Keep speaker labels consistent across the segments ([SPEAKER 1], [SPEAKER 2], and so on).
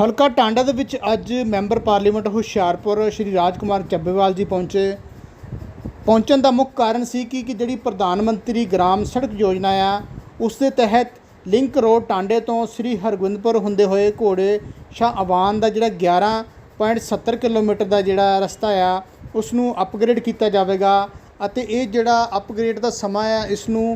[SPEAKER 1] ਹਲਕਾ ਟਾਂਡਾ ਦੇ ਵਿੱਚ ਅੱਜ ਮੈਂਬਰ ਪਾਰਲੀਮੈਂਟ ਹੁਸ਼ਿਆਰਪੁਰ ਸ਼੍ਰੀ ਰਾਜਕੁਮਾਰ ਚੱਬੇਵਾਲ ਜੀ ਪਹੁੰਚੇ। ਪਹੁੰਚਣ ਦਾ ਮੁੱਖ ਕਾਰਨ ਸੀ ਕਿ ਕਿ ਜਿਹੜੀ ਪ੍ਰਧਾਨ ਮੰਤਰੀ ਗ੍ਰਾਮ ਸੜਕ ਯੋਜਨਾ ਆ, ਉਸ ਦੇ ਤਹਿਤ ਲਿੰਕ ਰੋਡ ਟਾਂਡੇ ਤੋਂ ਸ੍ਰੀ ਹਰਗੋਬਿੰਦਪੁਰ ਹੁੰਦੇ ਹੋਏ ਘੋੜੇ ਸ਼ਾਹ ਅਵਾਨ ਦਾ ਜਿਹੜਾ 11.70 ਕਿਲੋਮੀਟਰ ਦਾ ਜਿਹੜਾ ਰਸਤਾ ਆ ਉਸ ਨੂੰ ਅਪਗ੍ਰੇਡ ਕੀਤਾ ਜਾਵੇਗਾ ਅਤੇ ਇਹ ਜਿਹੜਾ ਅਪਗ੍ਰੇਡ ਦਾ ਸਮਾਂ ਆ ਇਸ ਨੂੰ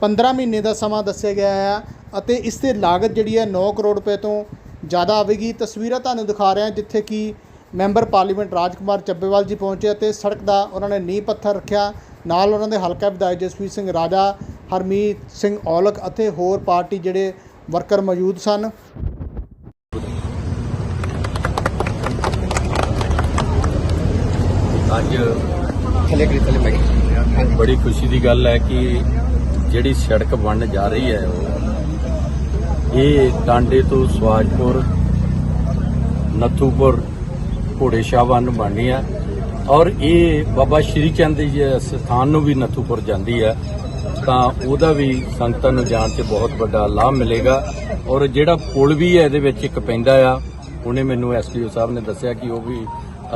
[SPEAKER 1] 15 ਮਹੀਨੇ ਦਾ ਸਮਾਂ ਦੱਸਿਆ ਗਿਆ ਆ ਅਤੇ ਇਸ ਤੇ ਲਾਗਤ ਜਿਹੜੀ ਹੈ 9 ਕਰੋੜ ਰੁਪਏ ਤੋਂ ਜ਼ਿਆਦਾ ਆਵੇਗੀ। ਤਸਵੀਰਾਂ ਤੁਹਾਨੂੰ ਦਿਖਾ ਰਿਹਾ ਜਿੱਥੇ ਕਿ ਮੈਂਬਰ ਪਾਰਲੀਮੈਂਟ ਰਾਜਕੁਮਾਰ ਚੱਬੇਵਾਲ ਜੀ ਪਹੁੰਚੇ ਅਤੇ ਸੜਕ ਦਾ ਉਹਨਾਂ ਨੇ ਨੀਂਹ ਪੱਥਰ ਰੱਖਿਆ। ਨਾਲ ਉਹਨਾਂ ਦੇ ਹਲਕਾ ਵਿਧਾਇਕ ਜਸਵੀਰ ਸਿੰਘ ਰਾਜਾ ਹਰਮੀਤ ਸਿੰਘ ਔਲਖ ਅਤੇ ਹੋਰ ਪਾਰਟੀ ਜਿਹੜੇ ਵਰਕਰ ਮੌਜੂਦ ਸਨ।
[SPEAKER 2] ਅੱਜ
[SPEAKER 3] ਥੱਲੇ ਕਰੀ ਥੱਲੇ
[SPEAKER 2] ਬੜੀ ਖੁਸ਼ੀ ਦੀ ਗੱਲ ਹੈ ਕਿ ਜਿਹੜੀ ਸੜਕ ਬਣਨ ਜਾ ਰਹੀ ਹੈ ਉਹ ਇਹ ਟਾਂਡੇ ਤੋਂ ਸਵਾਜਪੁਰ, ਨਥੂਪੁਰ ਘੋੜੇ ਸ਼ਾਹਵਾਨ ਨੂੰ ਬਣਨੀ ਹੈ ਔਰ ਇਹ ਬਾਬਾ ਸ਼੍ਰੀ ਚੰਦ ਜੀ ਸਥਾਨ ਨੂੰ ਵੀ ਨਥੂਪੁਰ ਜਾਂਦੀ ਹੈ ਤਾਂ ਉਹਦਾ ਵੀ ਸੰਗਤਾਂ ਨੂੰ ਜਾਣ 'ਚ ਬਹੁਤ ਵੱਡਾ ਲਾਭ ਮਿਲੇਗਾ। ਔਰ ਜਿਹੜਾ ਪੁਲ ਵੀ ਹੈ ਇਹਦੇ ਵਿੱਚ ਇੱਕ ਪੈਂਦਾ ਆ, ਉਹਨੇ ਮੈਨੂੰ ਐਸਡੀਓ ਸਾਹਿਬ ਨੇ ਦੱਸਿਆ ਕਿ ਉਹ ਵੀ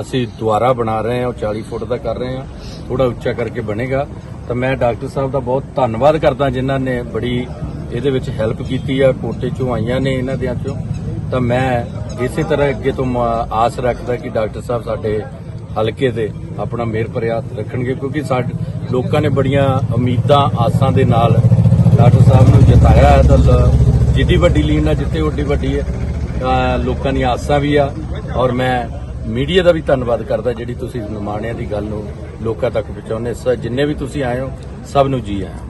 [SPEAKER 2] ਅਸੀਂ ਦੁਆਰਾ ਬਣਾ ਰਹੇ ਹਾਂ ਉਹ 40 ਫੁੱਟ ਦਾ ਕਰ ਰਹੇ ਹਾਂ ਥੋੜਾ ਉੱਚਾ ਕਰਕੇ ਬਣੇਗਾ। ਤਾਂ ਮੈਂ ਡਾਕਟਰ ਸਾਹਿਬ ਦਾ ਬਹੁਤ ਧੰਨਵਾਦ ਕਰਦਾ, ਜਿਨ੍ਹਾਂ ਨੇ ਬੜੀ ਇਹਦੇ ਵਿੱਚ ਹੈਲਪ ਕੀਤੀ ਆ, ਕੋਟੇ ਚੋਂ ਆਈਆਂ ਨੇ ਇਹਨਾਂ ਦਿਆਂ ਚੋਂ। ਤਾਂ ਮੈਂ ਇਸੇ ਤਰ੍ਹਾਂ ਅੱਗੇ ਤੋਂ ਮ- ਆਸ ਰੱਖਦਾ ਕਿ ਡਾਕਟਰ ਸਾਹਿਬ ਸਾਡੇ ਹਲਕੇ ਦੇ ਆਪਣਾ ਮਿਹਰ ਪ੍ਰਿਆਤ ਰੱਖਣਗੇ, ਕਿਉਂਕਿ ਸਾਡੇ ਲੋਕਾਂ ਨੇ ਬੜੀਆਂ ਉਮੀਦਾਂ, ਆਸਾਂ ਦੇ ਨਾਲ ਡਾਕਟਰ ਸਾਹਿਬ ਨੂੰ ਜਿਤਾਇਆ ਹੈ ਤਾਂ ਲ- ਜਿੱਡੀ ਵੱਡੀ ਲੀਨ ਆ ਜਿੱਤੇ ਓਡੀ ਵੱਡੀ ਹੈ। ਤਾਂ ਲੋਕਾਂ ਦੀਆਂ ਆਸਾਂ ਵੀ ਆ ਔਰ ਮੈਂ ਮੀਡੀਆ ਦਾ ਵੀ ਧੰਨਵਾਦ ਕਰਦਾ, ਜਿਹੜੀ ਤੁਸੀਂ ਨਿਮਾਣਿਆਂ ਦੀ ਗੱਲ ਨੂੰ ਲੋਕਾਂ ਤੱਕ ਪਹੁੰਚਾਉਂਦੇ ਸ- ਜਿੰਨੇ ਵੀ ਤੁਸੀਂ ਆਏ ਹੋ, ਸਭ ਨੂੰ ਜੀ ਆਇਆਂ।